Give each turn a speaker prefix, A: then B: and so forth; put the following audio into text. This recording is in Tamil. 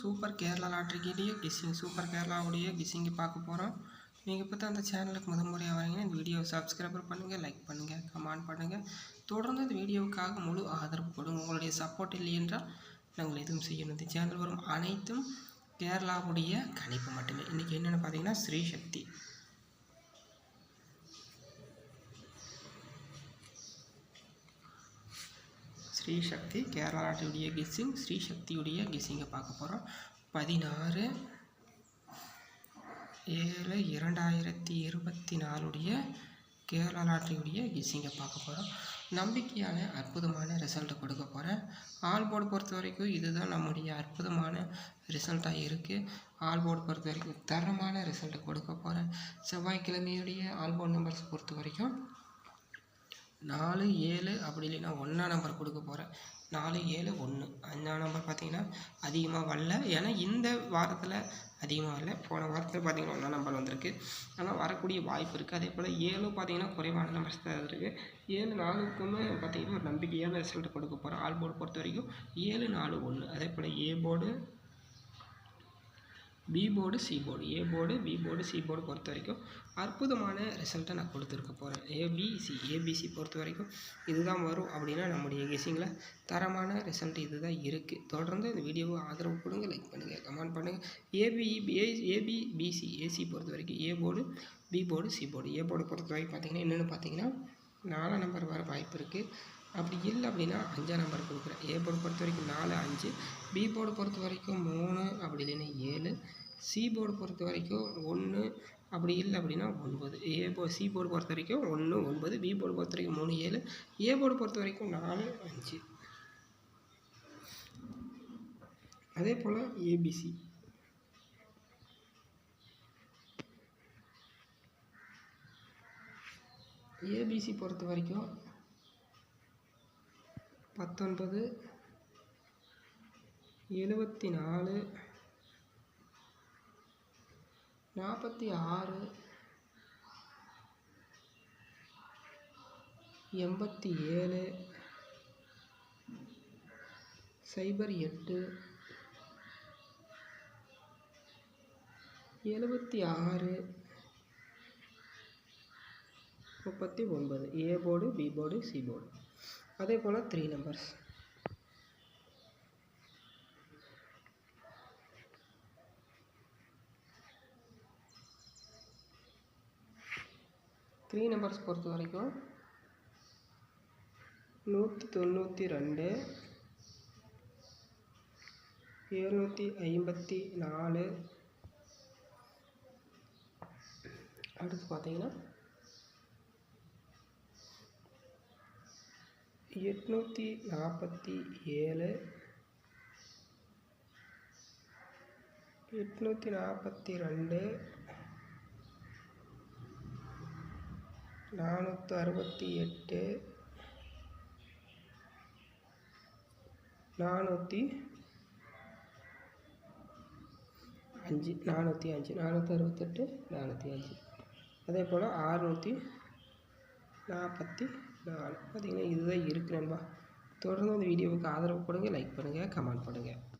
A: சூப்பர் கேரளா லாட்ரிக்கிட்டேயே கிஸ்ஸிங் சூப்பர் கேரளாவுடைய கிஸ்ஸிங்கை பார்க்க போகிறோம் நீங்கள் இப்போ தான் அந்த சேனலுக்கு முதல் முறையாக வரீங்கன்னா இந்த வீடியோவை சப்ஸ்கிரைபர் பண்ணுங்கள் லைக் பண்ணுங்கள் கமெண்ட் பண்ணுங்கள் தொடர்ந்து இந்த வீடியோவுக்காக முழு ஆதரவு கொடுங்க. உங்களுடைய சப்போர்ட் இல்லை என்றால் நாங்கள் எதுவும் செய்யணும். இந்த சேனல் வரும் அனைத்தும் கேரளாவுடைய கணிப்பு மட்டுமே. இன்றைக்கி என்னென்னு பார்த்தீங்கன்னா ஸ்ரீசக்தி. ஸ்ரீ சக்தி கேரளாவுடைய கிஸ்ஸிங் ஸ்ரீ சக்தியுடைய கிஸ்ஸிங்கை பார்க்க போகிறோம் பதினாறு ஏழு இரண்டாயிரத்தி இருபத்தி நாலுடைய கேரளா லாட்ரியுடைய கிஸ்ஸிங்கை பார்க்க போகிறோம் நம்பிக்கையான அற்புதமான ரிசல்ட்டை கொடுக்க போகிறேன் ஆல் போர்டு பொறுத்த வரைக்கும் இதுதான் நம்முடைய அற்புதமான ரிசல்ட்டாக இருக்குது ஆல் போர்டு பொறுத்த வரைக்கும் தரமான ரிசல்ட்டை கொடுக்க போகிறேன் செவ்வாய்க்கிழமையுடைய ஆல் போர்டு நம்பர்ஸ் பொறுத்த வரைக்கும் நாலு ஏழு அப்படி இல்லைன்னா ஒன்றா நம்பர் கொடுக்க போகிறேன் நாலு ஏழு ஒன்று அஞ்சாம் நம்பர் பார்த்தீங்கன்னா அதிகமாக வரல. ஏன்னா இந்த வாரத்தில் அதிகமாக வரல. போன வாரத்தில் பார்த்தீங்கன்னா ஒன்றா நம்பர் வந்திருக்கு. ஆனால் வரக்கூடிய வாய்ப்பு இருக்குது அதே போல் ஏழும் பார்த்தீங்கன்னா குறைவான நம்பர்ஸ் தான் இருக்குது ஏழு நாலுக்குமே பார்த்தீங்கன்னா ஒரு நம்பிக்கையான ரிசல்ட் கொடுக்க போகிறேன் ஆல் போர்டு பொறுத்த வரைக்கும் ஏழு நாலு ஒன்று அதே போல் A board B board C board A board B board C board பொறுத்த வரைக்கும் அற்புதமான ரிசல்ட்டை நான் கொடுத்துருக்க போகிறேன் ஏபிசி ஏபிசி பொறுத்த வரைக்கும் இதுதான் வரும் அப்படின்னா நம்முடைய கெஸிங்கில் தரமான ரிசல்ட் இதுதான் இருக்குது தொடர்ந்து இந்த வீடியோவை ஆதரவு கொடுங்க லைக் பண்ணுங்கள் கமெண்ட் பண்ணுங்கள் AB A AB BC AC பொறுத்த வரைக்கும் A board B board C board A board பொறுத்த வரைக்கும் பார்த்தீங்கன்னா என்னென்னு பார்த்தீங்கன்னா நாலாம் நம்பர் வர வாய்ப்பு இருக்குது அப்படி இல்லை அப்படின்னா அஞ்சாம் நம்பர் கொடுக்குறேன். ஏ போர்டு பொறுத்த வரைக்கும் நாலு அஞ்சு. பி போர்டு பொறுத்த வரைக்கும் மூணு அப்படி இல்லைன்னா ஏழு. சி போர்டு பொறுத்த வரைக்கும் ஒன்று அப்படி இல்லை அப்படின்னா ஒன்பது. ஏ போ சி போர்டு பொறுத்த வரைக்கும் ஒன்று ஒன்பது. பி போர்டு பொறுத்த வரைக்கும் மூணு ஏழு. ஏ போர்டு பொறுத்த வரைக்கும் நாலு அஞ்சு. அதே போல் ஏபிசி ஏபிசி பொறுத்த வரைக்கும் பத்தொன்பது எழுபத்தி நாலு நாற்பத்தி ஆறு எண்பத்தி ஏழு சைபர் எட்டு எழுபத்தி ஆறு முப்பத்தி ஒன்பது A board B board C board. அதே போல் த்ரீ நம்பர்ஸ் த்ரீ நம்பர்ஸ் பொறுத்த வரைக்கும் நூற்றி தொண்ணூற்றி ரெண்டு எழுநூற்றி ஐம்பத்தி நாலு அடுத்து பார்த்தீங்கன்னா எட்நூற்றி நாற்பத்தி ஏழு. எட்நூற்றி நாற்பத்தி ரெண்டு. நானூற்றி அறுபத்தி எட்டு. நானூற்றி அஞ்சு நானூற்றி அஞ்சு நானூற்றி அறுபத்தெட்டு நானூற்றி அஞ்சு. அதே போல் ஆறுநூற்றி நாற்பத்தி நாலு. பார்த்திங்கன்னா இதுதான் இருக்குது நண்பா. தொடர்ந்து அந்த வீடியோவுக்கு ஆதரவு கொடுங்க லைக் பண்ணுங்கள் கமெண்ட் பண்ணுங்கள்